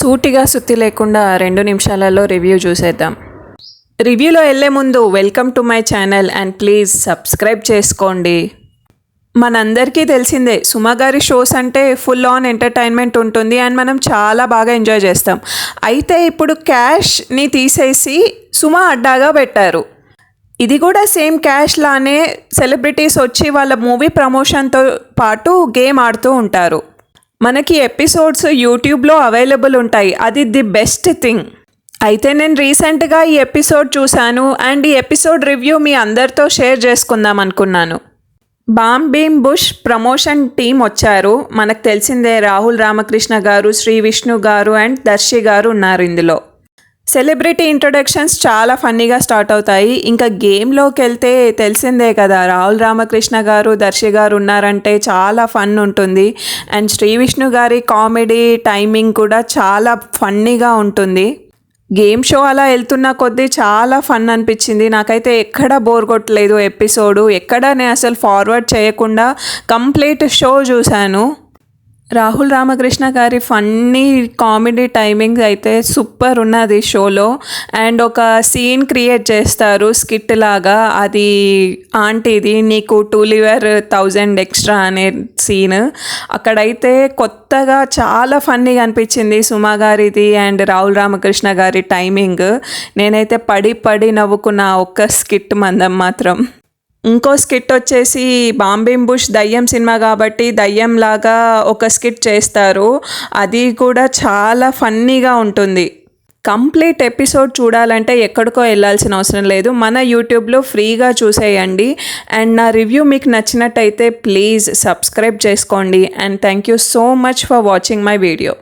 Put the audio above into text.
సూటిగా సుత్తి లేకుండా రెండు నిమిషాలలో రివ్యూ చూసేద్దాం. రివ్యూలో వెళ్ళే ముందు welcome to my channel and please subscribe చేసుకోండి. మనందరికీ తెలిసిందే సుమ గారి షోస్ అంటే ఫుల్ ఆన్ ఎంటర్టైన్మెంట్ ఉంటుంది అండ్ మనం చాలా బాగా ఎంజాయ్ చేస్తాం. అయితే ఇప్పుడు క్యాష్ని తీసేసి సుమ అడ్డాగా పెట్టారు. ఇది కూడా సేమ్ క్యాష్ లానే సెలబ్రిటీస్ వచ్చి వాళ్ళ మూవీ ప్రమోషన్తో పాటు గేమ్ ఆడుతూ ఉంటారు. మనకి ఎపిసోడ్స్ యూట్యూబ్లో అవైలబుల్ ఉంటాయి. అది ది బెస్ట్ థింగ్. అయితే నేను రీసెంట్గా ఈ ఎపిసోడ్ చూశాను. అండ్ ఈ ఎపిసోడ్ రివ్యూ మీ అందరితో షేర్ చేసుకుందాం అనుకున్నాను. బామ్ భీమ్ బుష్ ప్రమోషన్ టీం వచ్చారు. మనకు తెలిసిందే రాహుల్ రామకృష్ణ గారు శ్రీ విష్ణు గారు అండ్ దర్శి గారు ఉన్నారు ఇందులో. సెలబ్రిటీ ఇంట్రొడక్షన్స్ చాలా ఫన్నీగా స్టార్ట్ అవుతాయి. ఇంకా గేమ్లోకి వెళ్తే తెలిసిందే కదా రాహుల్ రామకృష్ణ గారు దర్శి గారు ఉన్నారంటే చాలా ఫన్ ఉంటుంది. అండ్ శ్రీ విష్ణు గారి కామెడీ టైమింగ్ కూడా చాలా ఫన్నీగా ఉంటుంది. గేమ్ షో అలా వెళ్తున్న కొద్దీ చాలా ఫన్ అనిపించింది. నాకైతే ఎక్కడ బోర్ కొట్టలేదు ఎపిసోడు. ఎక్కడ నేను అసలు ఫార్వర్డ్ చేయకుండా కంప్లీట్ షో చూశాను. రాహుల్ రామకృష్ణ గారి ఫన్నీ కామెడీ టైమింగ్స్ అయితే సూపర్ ఉన్నది షోలో. అండ్ ఒక సీన్ క్రియేట్ చేస్తారు స్కిట్ లాగా. అది ఆంటీది నీకు టూ లివర్ థౌజండ్ ఎక్స్ట్రా అనే సీన్. అక్కడైతే కొత్తగా చాలా ఫన్నీగా అనిపించింది సుమా గారిది అండ్ రాహుల్ రామకృష్ణ గారి టైమింగ్. నేనైతే పడి పడి నవ్వుకున్న ఒక్క స్కిట్ మందం మాత్రం. ఇంకో స్కిట్ వచ్చేసి బాంబిమ్ బుష్ దయ్యం సినిమా కాబట్టి దయ్యం లాగా ఒక స్కిట్ చేస్తారు. అది కూడా చాలా ఫన్నీగా ఉంటుంది. కంప్లీట్ ఎపిసోడ్ చూడాలంటే ఎక్కడికో వెళ్ళాల్సిన అవసరం లేదు. మన యూట్యూబ్లో ఫ్రీగా చూసేయండి. అండ్ నా రివ్యూ మీకు నచ్చినట్టయితే ప్లీజ్ సబ్స్క్రైబ్ చేసుకోండి. And thank you so much for watching my video.